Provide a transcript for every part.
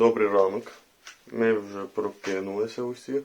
Добрий ранок. Ми вже прокинулися усі.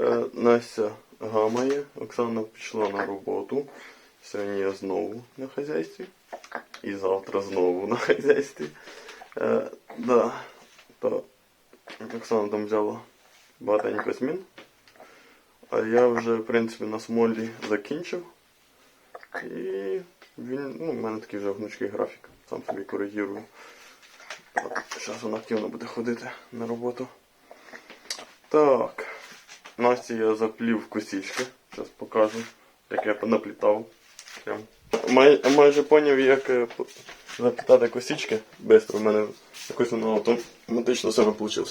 Е, Настя гамає, Оксана пішла на роботу. Сьогодні я знову на хазяйстві. І завтра знову на хазяйстві. Е, да, то Оксана там взяла багатенько змін. А я вже, в принципі, на смолі закінчив. І він, ну, в мене такий вже гнучкий графік. Сам собі коригірую. Зараз вона активно буде ходити на роботу. Так. Насті я заплів косички. Зараз покажу, як я понаплітав. Май, майже поняв, як е, заплітати косички. Бистро в мене якось воно автоматично саме вийшло.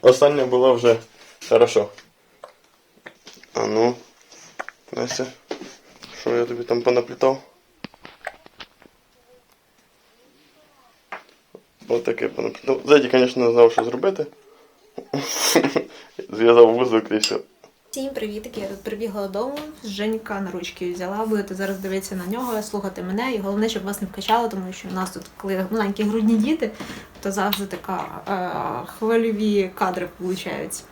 Остання була вже хорошо. А ну, Настя, що я тобі там понаплітав? Отаке Ну, Зеді, звісно, не знав, що зробити. Зв'язав вузок і все. Всім привітки, я тут прибігла додому, Женька на ручки взяла, будете зараз дивитися на нього, слухати мене, і головне, щоб вас не вкачало, тому що в нас тут, коли маленькі грудні діти, то завжди така е, хвильові кадри получаються.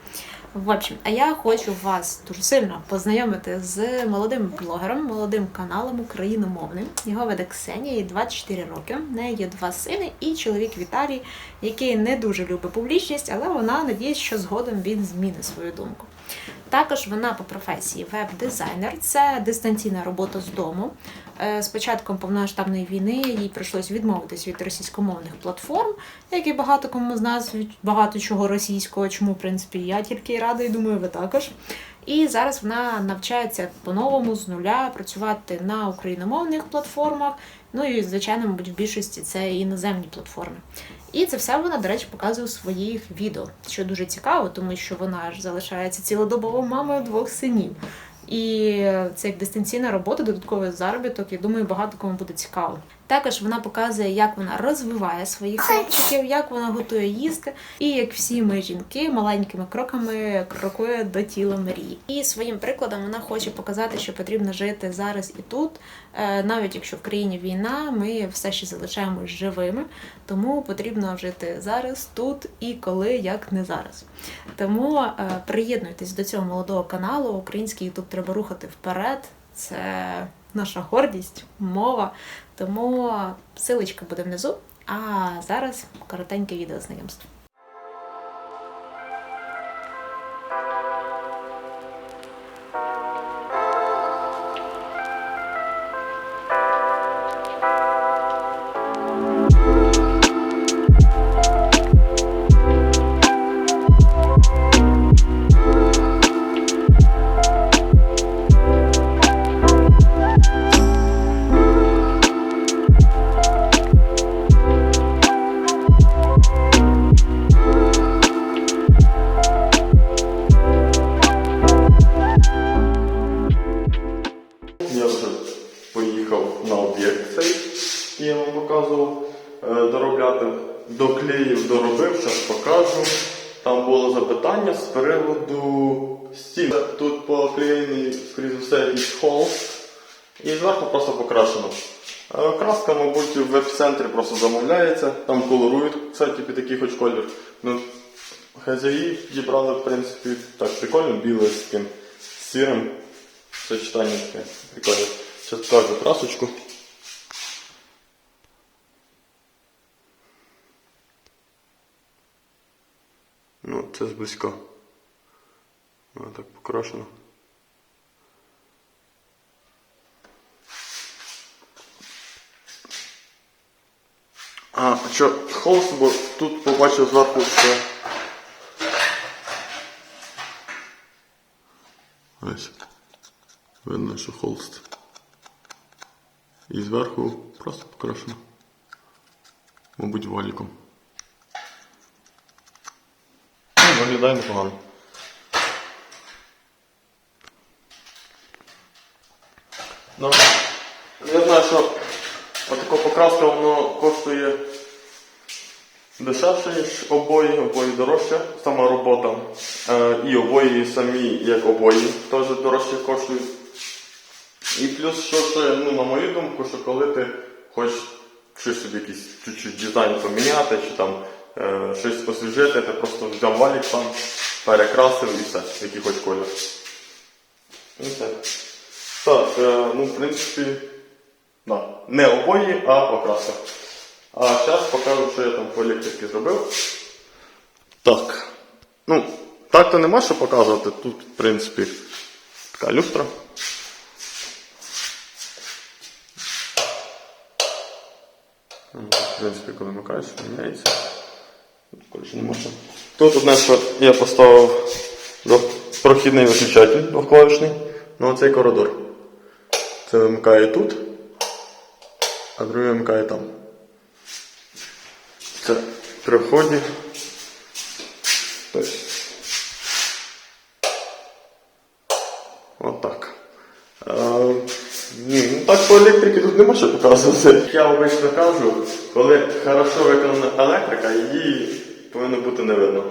В общем, а я хочу вас дуже сильно познайомити з молодим блогером, молодим каналом україномовним. Його веде Ксенія, їй 24 роки. В неї є два сини і чоловік Віталій, який не дуже любить публічність, але вона надіється, що згодом він змінить свою думку. Також вона по професії веб-дизайнер, це дистанційна робота з дому. Е, З початком повномасштабної війни їй прийшлось відмовитись від російськомовних платформ, як і багато кому з нас від багато чого російського, чому в принципі я тільки рада, і думаю, ви також. І зараз вона навчається по-новому з нуля працювати на україномовних платформах. Ну і звичайно, мабуть, в більшості це іноземні платформи. І це все вона, до речі, показує у своїх відео, що дуже цікаво, тому що вона ж залишається цілодобово мамою двох синів. І це як дистанційна робота, додатковий заробіток. Я думаю, багато кому буде цікаво. Також вона показує, як вона розвиває своїх хлопчиків, як вона готує їсти, і як всі ми жінки маленькими кроками крокує до тіла мрії. І своїм прикладом вона хоче показати, що потрібно жити зараз і тут, Е, навіть якщо в країні війна, ми все ще залишаємось живими, тому потрібно жити зараз, тут і коли, як не зараз. Тому е, приєднуйтесь до цього молодого каналу. Український Ютуб треба рухати вперед. Це наша гордість, мова. Тому силочка буде внизу. А зараз коротеньке відео знайомство. Приводу стін. Тут поклеєний, скоріше за все, якийсь холст. І зверху просто покрашено. Е, Краска, мабуть, в веб-центрі просто замовляється, там колорують, кстати, під такий хоч колір. Ну, хазяї дібрали, в принципі, так прикольно, біле з таким сірим. Сочетання таке прикольне. Зараз покажу красочку. Ну, це зблизька. Вона так покрашена. А, що, холст, бо тут побачив зверху, що. Ось. Видно, що холст. І зверху просто покрашено. Мабуть, валіком. Ну, виглядає непогано. Ну, я знаю, що отака покраска воно коштує дешевше, ніж обої, обої дорожче, сама робота. Е, і обої самі, як обої, теж дорожче коштують. І плюс, що ще, ну, на мою думку, що коли ти хочеш щось собі якийсь чуть-чуть дизайн поміняти, чи там е, щось освіжити, ти просто взяв валік сам, перекрасив і все, який хоч колір. І все. Так, е, ну в принципі, да. не обої, а покрасив. А зараз покажу, що я там по електрики зробив. Так. Ну, так то нема що показувати. Тут, в принципі, така люстра. Ну, В принципі, коли вмикаєш, міняється. Можна. Тут одне, що я поставив прохідний виключатель двохклавішний на оцей коридор. Це вимикає тут, а другий вимикає там. Це при вході. Отак. Ні, ну так по електриці тут нема що показувати. Я обично кажу, коли хорошо виконана електрика, її повинно бути не видно.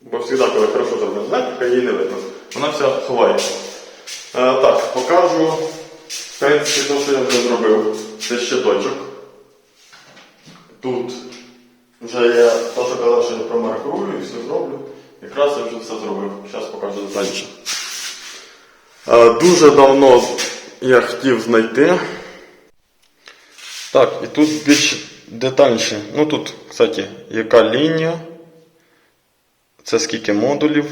Бо завжди, коли хорошо зроблена електрика, її не видно. Вона вся ховається. Е, так, покажу. В принципі, те, що я вже зробив. Це щиточок. Тут вже я те, що казав, що я промаркую і все зроблю. Якраз я вже все зробив. Зараз покажу детальніше. Дуже давно я хотів знайти. Так, і тут більш детальніше. Ну тут, кстати, яка лінія. Це скільки модулів.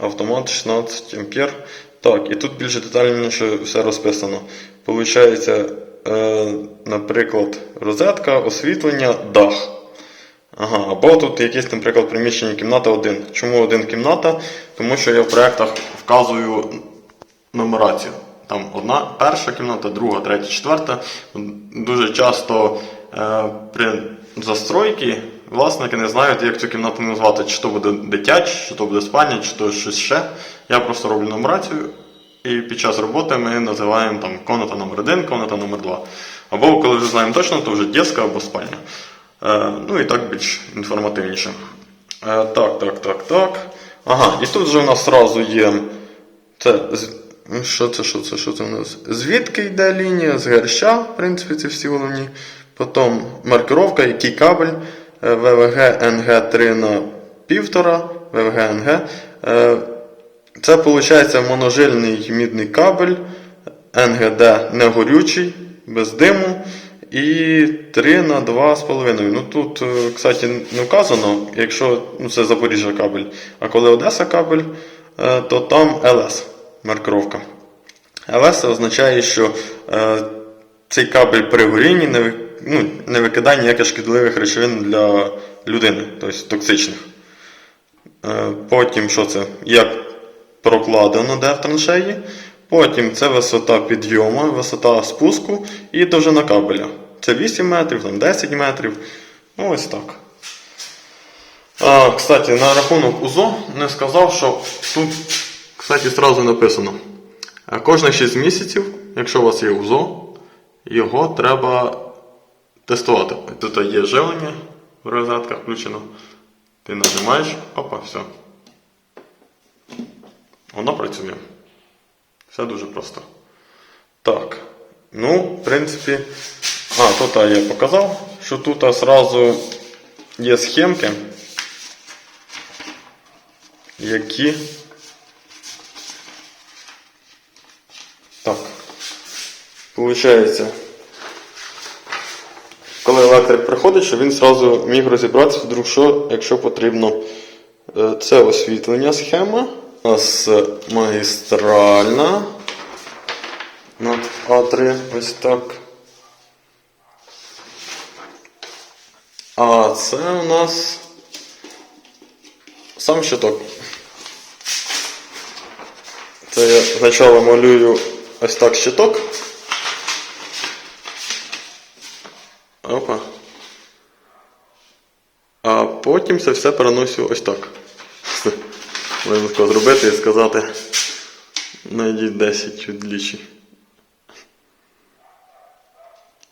Автомат 16 ампер. Так, і тут більш детальніше все розписано. Получається, е, наприклад, розетка, освітлення, дах. Ага, або тут якесь, наприклад, приміщення кімната 1. Чому один кімната? Тому що я в проєктах вказую нумерацію. Там одна перша кімната, друга, третя, четверта. Дуже часто е, при застройці власники не знають, як цю кімнату назвати, чи то буде дитяча, чи то буде спальня, чи то щось ще. Я просто роблю нумерацію, і під час роботи ми називаємо там комната номер 1 комната номер 2 Або коли вже знаємо точно, то вже дітська або спальня. Е, ну і так більш інформативніше. Е, так, так, так, так. Ага, і тут вже у нас одразу є. Це. ну, Що це, що це, що це у нас? Звідки йде лінія, з герща, в принципі, це всі головні. Потім маркировка, який кабель ВВГ NG3 на 1,5, ВВГ NG. Е, Це виходить моножильний мідний кабель, НГД не горючий, без диму. І 3 на 2,5. Ну тут, е, кстати, не вказано, якщо ну, це Запоріжжя кабель, а коли Одеса кабель, е, то там ЛС маркировка. ЛС означає, що е, цей кабель при горінні не, ну, не викидає ніяких шкідливих речовин для людини, тобто токсичних. Е, Потім що це? Як прокладено де в траншеї. Потім це висота підйому, висота спуску і довжина кабеля. Це 8 метрів, там 10 метрів. Ну ось так. А, кстати, на рахунок УЗО не сказав, що тут, кстати, одразу написано. е, Кожних 6 місяців, якщо у вас є УЗО, його треба тестувати. Тут є живлення, розетка включено. Ти нажимаєш, опа, все. Воно працює. Все дуже просто. Так. Ну, в принципі. А, тут я показав, що тут а, сразу є схемки, які. Так. Получається. Коли електрик приходить, щоб він сразу міг розібратися, вдруг що, якщо потрібно. Е, Це освітлення схема. У нас магістральна. На А3 ось так. А це у нас сам щиток. Це я спочатку малюю ось так щиток. Опа. А потім це все переносю ось так. Можна тако зробити і сказати. Найдіть 10 відлічень.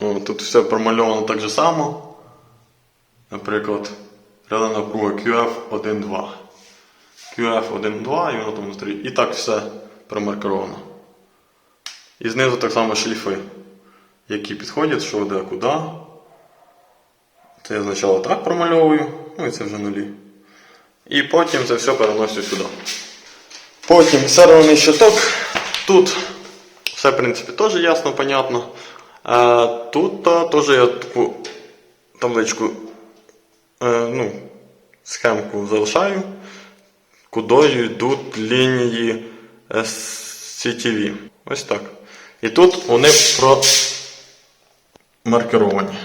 О, тут все промальовано так же само. Наприклад, ряда напруга QF1.2. QF1.2 і воно там внутрі. І так все промаркировано. І знизу так само шліфи, які підходять, що де куди. Це я спочатку так промальовую, ну і це вже нулі. І потім це все переносю сюди. Потім серверний щиток. Тут все, в принципі, теж ясно, понятно. А тут а, теж я таку табличку, е, ну, схемку залишаю, кудою йдуть лінії е, CTV. Ось так. І тут вони промаркеровані.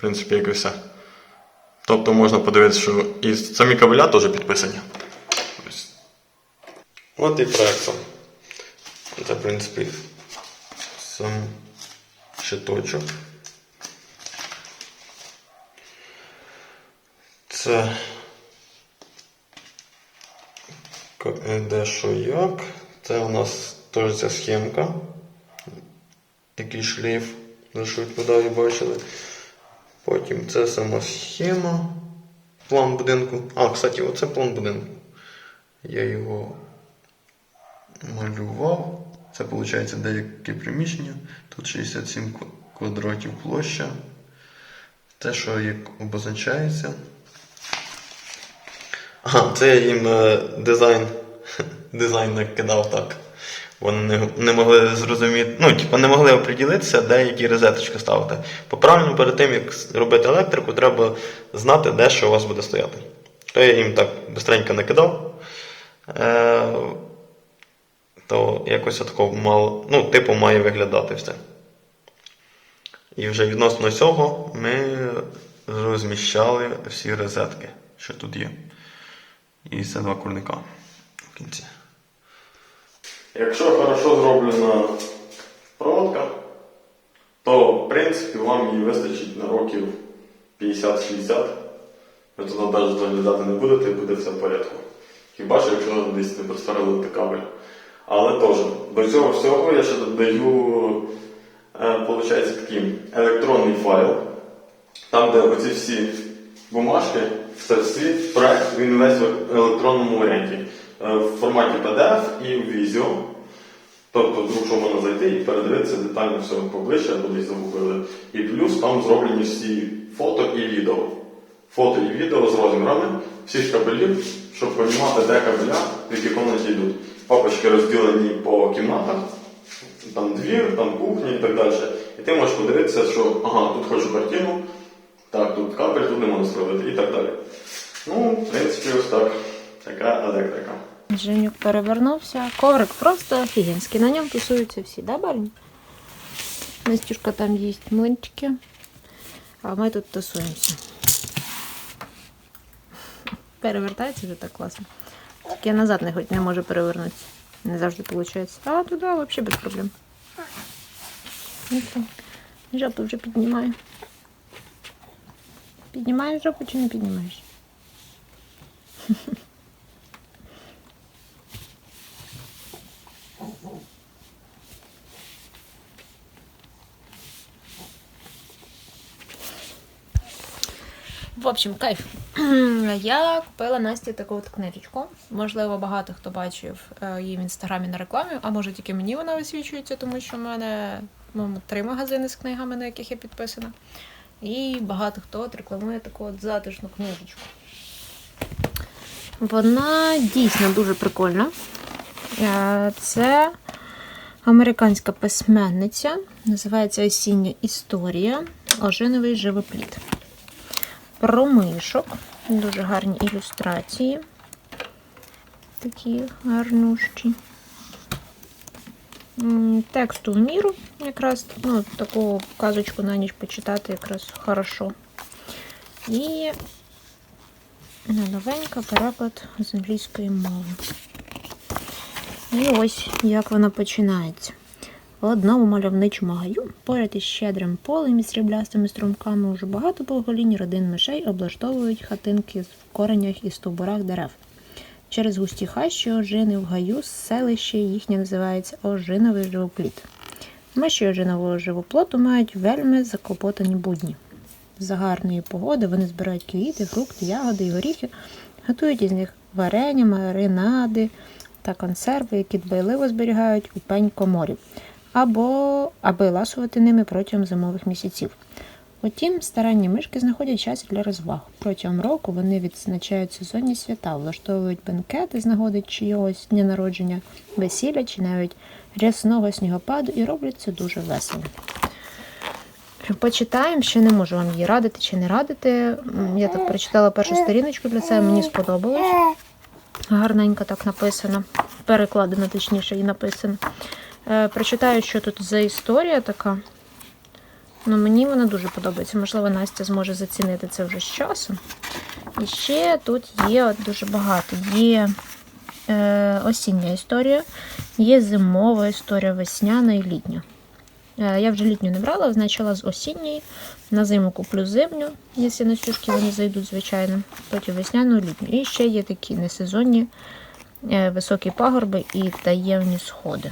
В принципі, як і все. Тобто можна подивитися, що і самі кабеля теж підписані. Ось. От і проект. Це, в принципі, сам щиточок. Це е, де що як. Це у нас теж ця схемка. Який шлейф, за що відповідаю, бачили. Потім це сама схема. План будинку. А, кстати, оце план будинку. Я його малював. Це виходить деякі приміщення. Тут 67 кв- квадратів площа. Те, що як обозначається. Ага, це я їм е, дизайн, дизайн накидав так. Вони не, могли зрозуміти, ну, типу, не могли оприділитися, де які розеточки ставити. По-правильному, перед тим, як робити електрику, треба знати, де що у вас буде стояти. То я їм так бистренько накидав. Е, то якось отако мало, ну, типу, має виглядати все. І вже відносно цього ми розміщали всі розетки, що тут є. І це два курника в кінці. Якщо хорошо зроблена проводка, то в принципі вам її вистачить на років 50-60. Ви туди навіть заглядати не будете і буде все в порядку. Хіба що якщо десь не прострелити кабель. Але теж до цього всього я ще додаю, е, виходить, такий електронний файл, там, де оці всі бумажки, це всі проект, він весь в електронному варіанті. Е, В форматі PDF і в Visio. Тобто, вдруг, що можна зайти і передивитися детально все поближче, або десь загубили. І плюс там зроблені всі фото і відео. Фото і відео з розмірами всіх кабелів, щоб розуміти, де кабеля, в які кімнаті йдуть. Папочки розділені по кімнатах, там двір, там кухня і так далі. І ти можеш подивитися, що ага, тут хочу картину, так, тут кабель, тут не можна зробити і так далі. Ну, в принципі, ось так. Така електрика. Женюк перевернувся. Коврик просто офігенський. На ньому тусуються всі, да, барні? Настюшка там їсть млинчики, а ми тут тусуємося. Перевертається вже так класно. Тільки я назад не, хоч не можу перевернутися. Не завжди виходить. А туди взагалі без проблем. Ну, Жопу вже піднімаю. Піднімаєш жопу чи не піднімаєш? В общем, кайф. Я купила Насті таку от книжечку. Можливо, багато хто бачив е, її в інстаграмі на рекламі, а може тільки мені вона висвічується, тому що в мене ну, три магазини з книгами, на яких я підписана. І багато хто от рекламує таку от затишну книжечку. Вона дійсно дуже прикольна. Е, Це американська письменниця, називається Осіння історія. Ожиновий живопліт про мишок. Дуже гарні ілюстрації. Такі гарнущі. Тексту в міру якраз ну, таку казочку на ніч почитати якраз хорошо. І новенька переклад з англійської мови. І ось як вона починається. В одному мальовничому гаю, поряд із щедрим полем і сріблястими струмками, уже багато поголінь родин мишей облаштовують хатинки в коренях і стовбурах дерев. Через густі хащі ожини в гаю селище їхнє називається ожиновий живопліт. Миші ожинового живоплоту мають вельми заклопотані будні. За гарної погоди вони збирають квіти, фрукти, ягоди і горіхи, готують із них варення, маринади та консерви, які дбайливо зберігають у пень коморі, або аби ласувати ними протягом зимових місяців. Утім, старанні мишки знаходять час для розваг. Протягом року вони відзначають сезонні свята, влаштовують бенкети з нагоди чийогось дня народження, весілля чи навіть рясного снігопаду і роблять це дуже весело. Почитаємо, ще не можу вам її радити чи не радити. Я так прочитала першу сторіночку для себе, мені сподобалось. Гарненько так написано. Перекладено, точніше, і написано. Е, прочитаю, що тут за історія така. Ну, мені вона дуже подобається. Можливо, Настя зможе зацінити це вже з часом. І ще тут є дуже багато. Є е, осіння історія, є зимова історія, весняна і літня. Е, Я вже літню не брала, визначала з осінньої. На зиму куплю зимню, якщо на сюшки вони зайдуть, звичайно. Потім весняну і літню. І ще є такі несезонні е, високі пагорби і таємні сходи.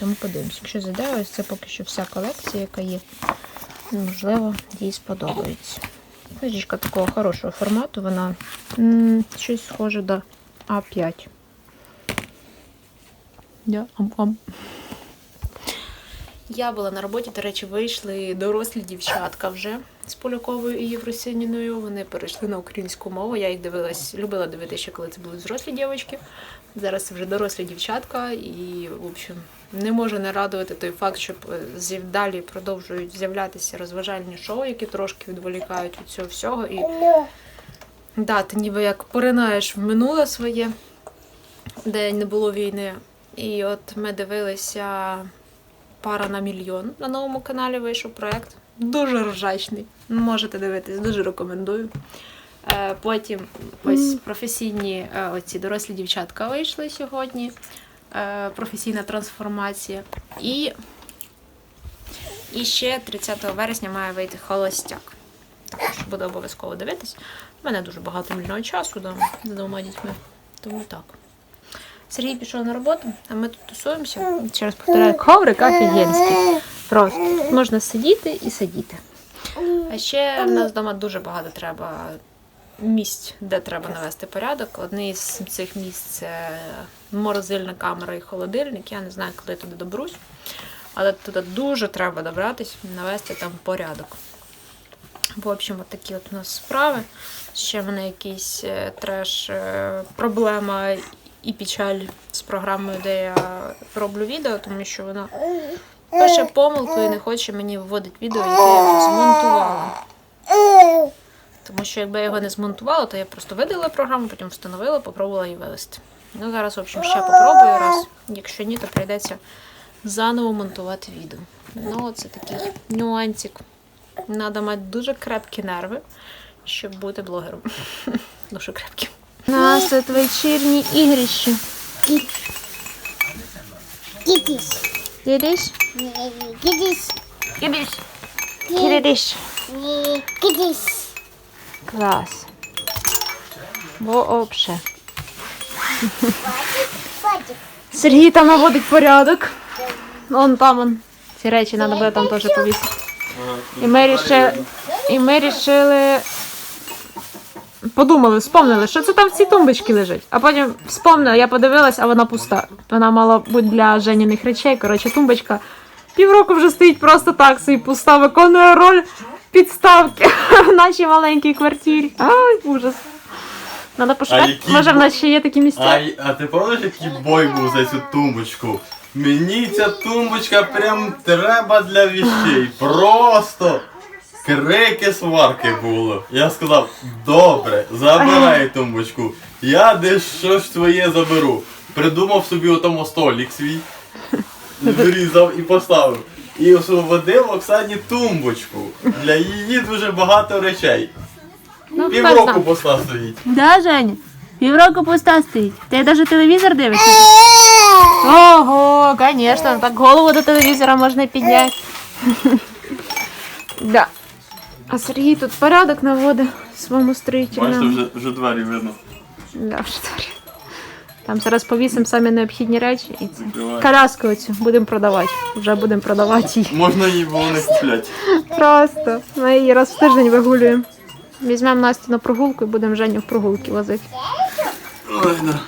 Тому подивимось. Якщо зайде, це поки що вся колекція, яка є. Можливо, їй сподобається. Книжечка такого хорошого формату, вона щось схоже до А5. Я, ам-ам. Я була на роботі, до речі, вийшли дорослі дівчатка вже з Поляковою і Євросиніною. Вони перейшли на українську мову. Я їх дивилась, любила дивитися, ще коли це були зрослі дівчатки. Зараз вже дорослі дівчатка, і, в общем, не може не радувати той факт, що е, далі продовжують з'являтися розважальні шоу, які трошки відволікають від цього всього. І да, ти ніби як поринаєш в минуле своє, де не було війни. І от ми дивилися пара на мільйон на новому каналі вийшов проект. Дуже ржачний. Можете дивитись, дуже рекомендую. Е, Потім ось професійні е, оці дорослі дівчатка вийшли сьогодні. Е, Професійна трансформація. І, і ще 30 вересня має вийти холостяк. Також буду обов'язково дивитись. У мене дуже багато вільного часу з двома дітьми. Тому так. Сергій пішов на роботу, а ми тут тусуємося. Ще раз повторяю, коврик офігенський. Просто тут можна сидіти і сидіти. А ще в нас вдома дуже багато треба місць, де треба навести порядок. Одне із цих місць це морозильна камера і холодильник. Я не знаю, коли я туди доберусь. Але туди дуже треба добратись, навести там порядок. В общем, от такі от у нас справи. Ще в мене якийсь е, треш, е, проблема і печаль з програмою, де я роблю відео, тому що вона пише помилку і не хоче мені вводити відео, яке я вже змонтувала. Тому що якби я його не змонтувала, то я просто видалила програму, потім встановила, попробувала її вивести. Ну, зараз, в общем, ще попробую раз. Якщо ні, то прийдеться заново монтувати відео. Ну, це такий нюансик. Треба мати дуже крепкі нерви, щоб бути блогером. Дуже крепкі. У нас тут вечірні ігрища. Китись. Кидиш? Китись. Кидиш. Кидиш. Китись. Клас. Вообще. Сергій там наводить порядок. Вон там он. Ці речі треба буде там теж повісити. І ми рішили, і ми рішили, подумали, вспомнили, що це там в цій тумбочці лежить. А потім вспомнили, я подивилась, а вона пуста. Вона мала бути для Женіних речей. Коротше, тумбочка півроку вже стоїть просто так, собі пуста, виконує роль підставки в нашій маленькій квартирі. Ай, ужас. Надо пошукати. який Може, в нас ще є такі місця. А, а ти пам'ятаєш, який бой був за цю тумбочку? Мені ця тумбочка прям треба для вещей. Просто крики сварки було. Я сказав, добре, забирай тумбочку. Я десь щось своє заберу. Придумав собі отому столик свій, вирізав і поставив. І освободив Оксані тумбочку. Для її дуже багато речей. Ну, Півроку поста стоїть. Да, Женя? Півроку пуста стоїть. Ти навіть телевізор дивишся? Ого, звісно, так голову до телевізора можна підняти. Да. А Сергій тут порядок наводить своєму строїтельному. вже, вже двері видно. Да, вже творить. Там зараз повісимо самі необхідні речі і це. Закривай. Коляску оцю будемо продавати. Вже будемо продавати її. Можна її було не купляти. Просто. Ми її раз в тиждень вигулюємо. Візьмемо Настю на прогулку і будемо Женю в прогулки возити. Ой, да.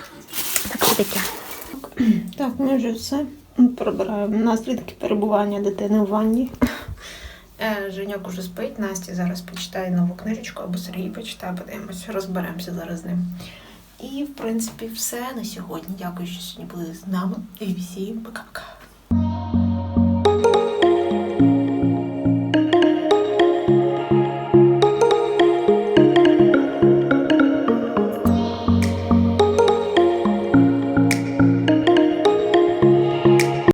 Так що таке. Так, ми вже все прибираємо наслідки перебування дитини в ванні. Е, Женьок уже спить, Настя зараз почитає нову книжечку або Сергій почитає, подивимось, розберемося зараз з ним. І, в принципі, все на сьогодні. Дякую, що сьогодні були з нами. І всім пока-пока.